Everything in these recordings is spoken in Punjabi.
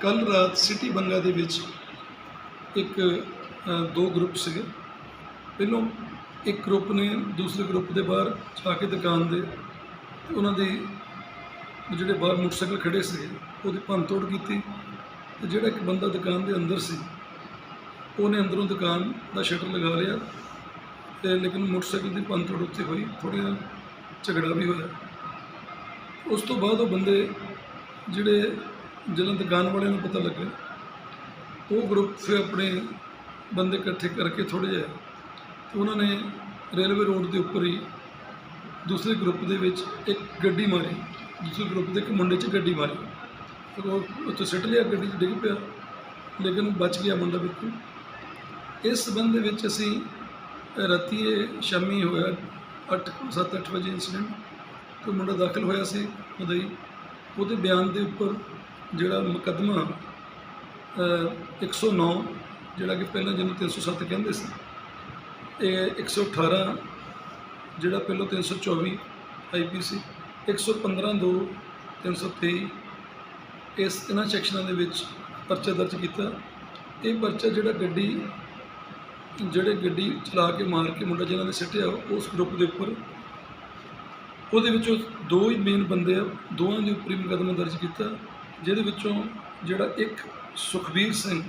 ਕੱਲ ਰਾਤ ਸਿਟੀ ਬੰਗਾ ਦੇ ਵਿੱਚ ਇੱਕ ਦੋ ਗਰੁੱਪ ਸੀਗੇ। ਪਹਿਲੋਂ ਇੱਕ ਗਰੁੱਪ ਨੇ ਦੂਸਰੇ ਗਰੁੱਪ ਦੇ ਬਾਹਰ ਜਾ ਕੇ ਦੁਕਾਨ ਦੇ ਤੇ ਉਹਨਾਂ ਦੇ ਜਿਹੜੇ ਬਾਹਰ ਮੋਟਰਸਾਈਕਲ ਖੜੇ ਸੀ, ਉਹਦੀ ਭੰਨਤੋੜ ਕੀਤੀ ਤੇ ਜਿਹੜਾ ਇੱਕ ਬੰਦਾ ਦੁਕਾਨ ਦੇ ਅੰਦਰ ਸੀ, ਉਹਨੇ ਅੰਦਰੋਂ ਦੁਕਾਨ ਦਾ ਸ਼ਟਰ ਲਗਾ ਲਿਆ ਤੇ ਲੇਕਿਨ ਮੋਟਰਸਾਈਕਲ ਦੀ ਭੰਨਤੋੜ ਉੱਥੇ ਹੋਈ, ਥੋੜ੍ਹਾ ਝਗੜਾ ਵੀ ਹੋਇਆ। ਉਸ ਤੋਂ ਬਾਅਦ ਉਹ ਬੰਦੇ ਜਿਹੜੇ ਜਦੋਂ ਦੁਕਾਨ ਵਾਲਿਆਂ ਨੂੰ ਪਤਾ ਲੱਗਿਆ ਉਹ ਗਰੁੱਪ ਫਿਰ ਆਪਣੇ ਬੰਦੇ ਇਕੱਠੇ ਕਰਕੇ ਥੋੜ੍ਹੇ ਜਿਹੇ ਤੇ ਉਹਨਾਂ ਨੇ ਰੇਲਵੇ ਰੋਡ ਦੇ ਉੱਪਰ ਹੀ ਦੂਸਰੇ ਗਰੁੱਪ ਦੇ ਵਿੱਚ ਇੱਕ ਗੱਡੀ ਮਾਰੀ। ਦੂਸਰੇ ਗਰੁੱਪ ਦੇ ਇੱਕ ਮੁੰਡੇ 'ਚ ਗੱਡੀ ਮਾਰੀ। ਫਿਰ ਉਹ ਉੱਥੇ ਸਿੱਟ ਲਿਆ, ਗੱਡੀ 'ਚ ਡਿੱਗ ਪਿਆ। ਲੇਕਿਨ ਬਚ ਗਿਆ ਮੁੰਡਾ ਬਿਲਕੁਲ। ਇਸ ਸੰਬੰਧ ਦੇ ਵਿੱਚ ਅਸੀਂ ਰਾਤੀ ਸ਼ਾਮੀ ਹੋਇਆ 8 7 ਅੱਠ ਵਜੇ ਇਨਸੀਡੈਂਟ ਕੋਈ ਮੁੰਡਾ ਦਾਖਲ ਹੋਇਆ ਸੀ ਮਦਈ ਉਹਦੇ ਬਿਆਨ ਦੇ ਉੱਪਰ ਜਿਹੜਾ ਮੁਕੱਦਮਾ ਅ, 109 ਜਿਹੜਾ ਕਿ ਪਹਿਲਾਂ ਜਿਹਨੂੰ 307 ਕਹਿੰਦੇ ਸੀ ਇਹ 118 ਜਿਹੜਾ ਪਹਿਲਾਂ 324 ਆਈਪੀਸੀ 115 2 323 ਇਸ ਇਹਨਾਂ ਸੈਕਸ਼ਨਾਂ ਦੇ ਵਿੱਚ ਪਰਚਾ ਦਰਜ ਕੀਤਾ। ਇਹ ਪਰਚਾ ਜਿਹੜਾ ਗੱਡੀ ਜਿਹੜੇ ਗੱਡੀ ਚਲਾ ਕੇ ਮਾਰ ਕੇ ਮੁੰਡਾ ਜਿਹਨਾਂ ਨੇ ਸਿੱਟਿਆ ਉਸ ਗਰੁੱਪ ਦੇ ਉੱਪਰ ਉਹਦੇ ਵਿੱਚੋਂ ਦੋ ਹੀ ਮੇਨ ਬੰਦੇ ਆ ਦੋਵਾਂ ਦੇ ਉੱਪਰ ਹੀ ਮੁਕੱਦਮਾ ਦਰਜ ਕੀਤਾ। ਜਿਹਦੇ ਵਿੱਚੋਂ ਜਿਹੜਾ ਇੱਕ ਸੁਖਬੀਰ ਸਿੰਘ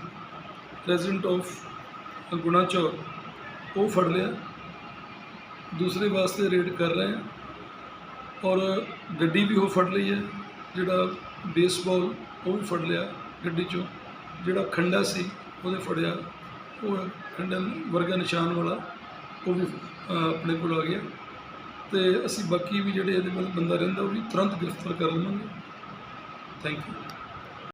ਪ੍ਰੈਜੀਡੈਂਟ ਆਫ ਗੁਨਾਚੌਰ ਉਹ ਫੜ ਲਿਆ। ਦੂਸਰੇ ਵਾਸਤੇ ਰੇਡ ਕਰ ਰਹੇ ਆ ਔਰ ਗੱਡੀ ਵੀ ਉਹ ਫੜ ਲਈ ਹੈ, ਜਿਹੜਾ ਬੇਸਬਾਲ ਉਹ ਵੀ ਫੜ ਲਿਆ ਗੱਡੀ ਚੋਂ। ਜਿਹੜਾ ਖੰਡਾ ਸੀ, ਉਹਦੇ ਫੜਿਆ। ਉਹ ਖੰਡਾ ਵਰਗਾ ਨਿਸ਼ਾਨ ਵਾਲਾ, ਉਹ ਵੀ ਆਪਣੇ ਕੋਲ ਆ ਗਿਆ। ਤੇ ਅਸੀਂ ਬਾਕੀ ਵੀ ਜਿਹੜੇ ਇਹਦੇ ਨਾਲ ਬੰਦਾ ਰਹਿੰਦਾ, ਉਹ ਵੀ ਤੁਰੰਤ ਗ੍ਰਿਫਤਾਰ ਕਰ ਲਵਾਂਗੇ। Thank you.